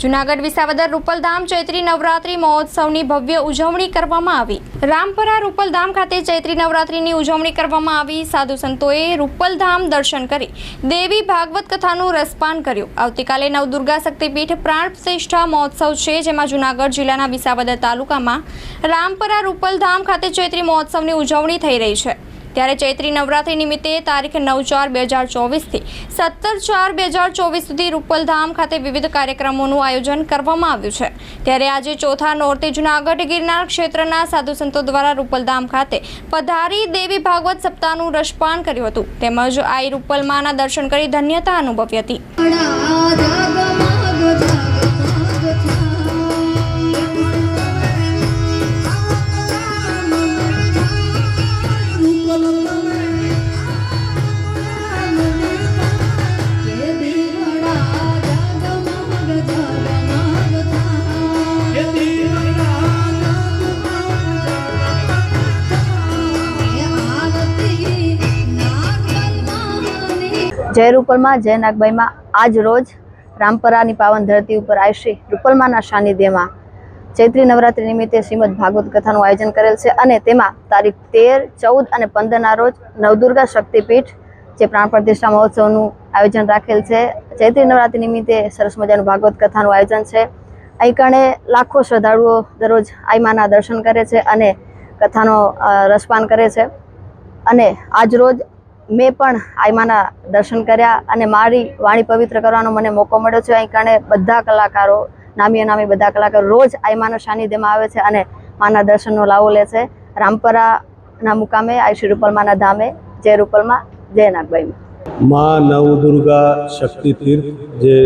જુનાગઢ વિસાવદર રૂપલધામ ચૈત્રી નવરાત્રી મહોત્સવની ભવ્ય ઉજવણી કરવામાં આવી. રામપરા રૂપલધામ ખાતે ચૈત્રી નવરાત્રીની ઉજવણી કરવામાં આવી. સાધુ સંતોએ રૂપલધામ દર્શન કરી દેવી ભાગવત કથાનું રસપાન કર્યું. આવતીકાલે નવદુર્ગા શક્તિપીઠ પ્રાણ પ્રતિષ્ઠા મહોત્સવ છે, જેમાં જુનાગઢ જિલ્લાના વિસાવદર તાલુકામાં રામપરા રૂપલધામ ખાતે ચૈત્રી મહોત્સવની ઉજવણી થઈ રહી છે. ત્યારે ચૈત્રી નવરાત્રી નિમિત્તે તારીખ નવ ચાર બે હજાર ચોવીસથી સત્તર ચાર બે હજાર ચોવીસ સુધી રૂપલધામ ખાતે વિવિધ કાર્યક્રમોનું આયોજન કરવામાં આવ્યું છે. ત્યારે આજે ચોથા નોરતે જુનાગઢ ગિરનાર ક્ષેત્રના સાધુ સંતો દ્વારા રૂપલધામ ખાતે પધારી દેવી ભાગવત સપ્તાહનું રસપાન કર્યું હતું. તેમજ આઈ રૂપલમાના દર્શન કરી ધન્યતા અનુભવી હતી. જય રૂપલમાં, જય નાગબાઈમાં. આજ રોજ રામપરાની પાવન ધરતી ઉપર આયશ્રી રૂપલમાના સાનિધ્યમાં ચૈત્રી નવરાત્રી નિમિત્તે શ્રીમદ ભાગવત કથાનું આયોજન કરેલ છે અને તેમાં તારીખ તેર, ચૌદ અને પંદરના રોજ નવદુર્ગા શક્તિપીઠ, જે પ્રાણ પ્રતિષ્ઠા મહોત્સવનું આયોજન રાખેલ છે. ચૈત્રી નવરાત્રી નિમિત્તે સરસ મજાનું ભાગવત કથાનું આયોજન છે. અહીં કણે લાખો શ્રદ્ધાળુઓ દરરોજ આઈમાના દર્શન કરે છે અને કથાનો રસપાન કરે છે. અને આજ રોજ મેં પણ આઈમાના દર્શન કર્યા અને મારી વાણી પવિત્ર કરવાનો મને મોકો મળ્યો છે. અહીં કારણે બધા કલાકારો, નામી અનામી બધા કલાકારો રોજ આઈમાના સાનિધ્યમાં આવે છે અને માના દર્શનનો લાવો લે છે. રામપરાના મુકામે, આઈ રૂપલમાના ધામે, જય રૂપલમાં, જય નાગબાઈમાં માં શક્તિ તીર્થ, જે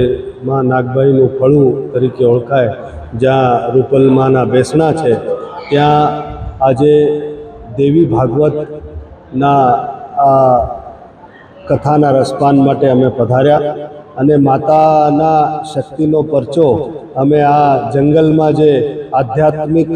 માં નાગભાઈનું ફળું તરીકે ઓળખાય, જ્યાં રૂપલમાના બેસણા છે, ત્યાં આજે દેવી ભાગવતના આ કથાના રસપાન માટે અમે પધાર્યા અને માતાના શક્તિનો પરચો અમે આ જંગલમાં જે આધ્યાત્મિક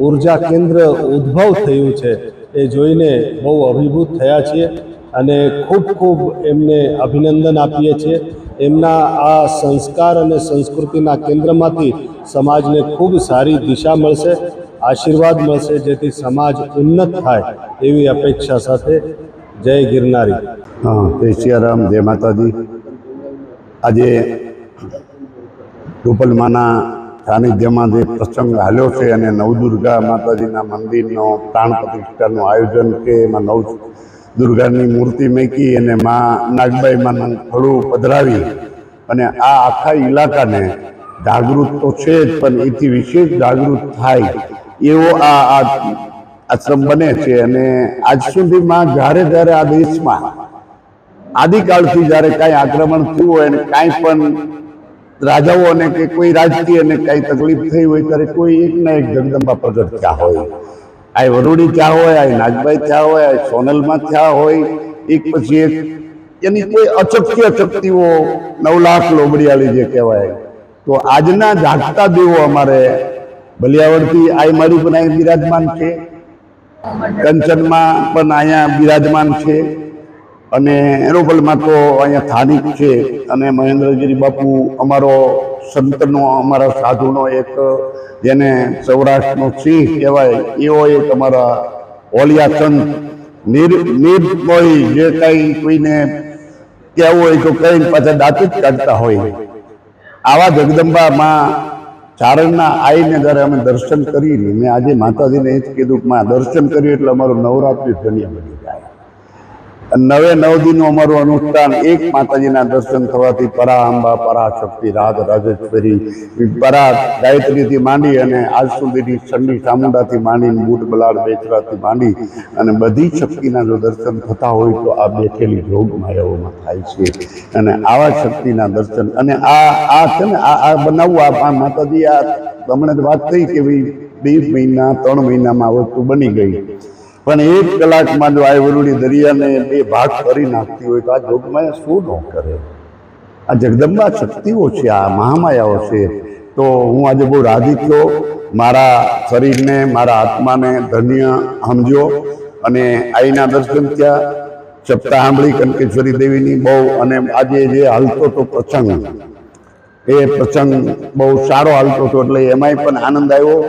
ઊર્જા કેન્દ્ર ઉદ્ભવ થયું છે એ જોઈને બહુ અભિભૂત થયા છીએ અને ખૂબ ખૂબ એમને અભિનંદન આપીએ છીએ. એમના આ સંસ્કાર અને સંસ્કૃતિના કેન્દ્રમાંથી સમાજને ખૂબ સારી દિશા મળશે. આશીર્વાદ મળશે, જેથી સમાજ ઉન્નત થાય એવી અપેક્ષા સાથે જય ગિરનારી. હા, જય જય માતાજી. આજે રૂપલમાના સાનિધ્યમાં જે પ્રસંગ હાલ્યો છે અને નવદુર્ગા માતાજીના મંદિરનો પ્રાણ પ્રતિષ્ઠાનું આયોજન કે એમાં નવ દુર્ગાની મૂર્તિ મૂકી અને મા નાગબાઈમાંનું થોડું પધરાવી અને આ આખા ઇલાકાને જાગૃત તો છે જ, પણ એથી વિશેષ જાગૃત થાય. એવો આ આશ્રમ બને છે અને આજ સુધીમાં જ્યારે જ્યારે આ દેશમાં આદિકાળથી જ્યારે કાંઈ આક્રમણ થયું હોય અને કાંઈ પણ રાજાઓને કે કોઈ રાજકીય ને કાંઈ તકલીફ થઈ હોય, ત્યારે કોઈ એક ના એક જગદંબા પ્રગટ થયા હોય. આ વરુડી થયા હોય આ નાગભાઈ થયા હોય આ સોનલમાં થયા હોય, એક પછી એક એની કોઈ અચક્ય અચકતીઓ નવ લાખ લોબડિયાળી જે કહેવાય. તો આજના જાગતા દેવો અમારે ભલિયાવળથી આઈ મારી પણ અહીં બિરાજમાન છે. કંચનમાં પણ અહીંયા બિરાજમાન છે. અને એરોપલમાં તો અહીંયા સ્થાનિક છે અને મહેન્દ્રગીરી બાપુ અમારો સંતનો, અમારા સાધુનો એક, જેને સૌરાષ્ટ્રનો સિંહ કહેવાય, એવો એક અમારા ઓલિયા સંત, નિર નિર્ભય જે કંઈ કોઈને કહેવું હોય તો કંઈ પાછા દાંત જ કાઢતા હોય. આવા જગદંબામાં ચારણના આઈને જ્યારે અમે દર્શન કરી મેં આજે માતાજીને એ જ કીધું કે દર્શન કર્યું એટલે અમારું નવરાત્રિ ધન્ય બની જાય. નવે નવ દિનનું અમારું અનુષ્ઠાન એક માતાજીના દર્શન થવાથી પરા અંબા પરા શક્તિ રાજ રાજેશ્વરી પરા ગાયત્રીથી માંડી અને આજ સુધીની ચંડી ચામુંડાથી માંડી મૂઢ બલાડ બેચરાથી માંડી અને બધી શક્તિના જો દર્શન થતા હોય તો આ બેઠેલી યોગ માયાઓમાં થાય છે. અને આવા શક્તિના દર્શન. અને આ આ છે ને, આ આ બનાવવું, આ માતાજી આ તમને જ વાત થઈ કે ભાઈ બે મહિના, ત્રણ મહિનામાં આ વસ્તુ બની ગઈ. પણ એક કલાકમાં જો આ વરુડી દરિયાને બે ભાગ કરી નાખતી હોય તો આ જોગમાયા શું ન કરે? આ જગદંબા શક્તિઓ છે, આ મહામાયાઓ છે. તો હું આજે બહુ રાજી થયો. મારા શરીરને, મારા આત્માને ધન્ય સમજો અને આઈના દર્શન થયા. સપ્તાહ આંબળી કનકેશ્વરી દેવીની બહુ અને આજે જે હાલતો તો પ્રસંગ, એ પ્રસંગ બહુ સારો હાલતો હતો એટલે એમાંય પણ આનંદ આવ્યો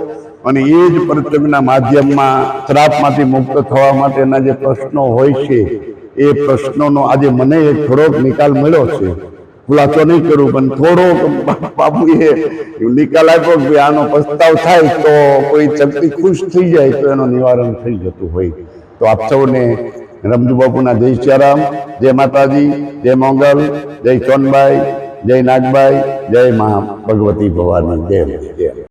અને એ જ પ્રસંગના માધ્યમમાં શ્રાપમાંથી મુક્ત થવા માટેના જે પ્રશ્નો હોય છે, એ પ્રશ્નોનો આજે મને એક થોડોક નિકાલ મળ્યો છે. ખુલાસો નહીં કરું, પણ થોડોક બાપુએ નિકાલ આપ્યો કે આનો પ્રસ્તાવ થાય તો કોઈ શક્તિ ખુશ થઈ જાય તો એનું નિવારણ થઈ જતું હોય. તો આપ સૌને રમજુ બાપુના જય સિયારામ, જય માતાજી, જય મોંગલ, જય ચોનભાઈ, જય નાગભાઈ, જય મા ભગવતી ભવાની, જય જય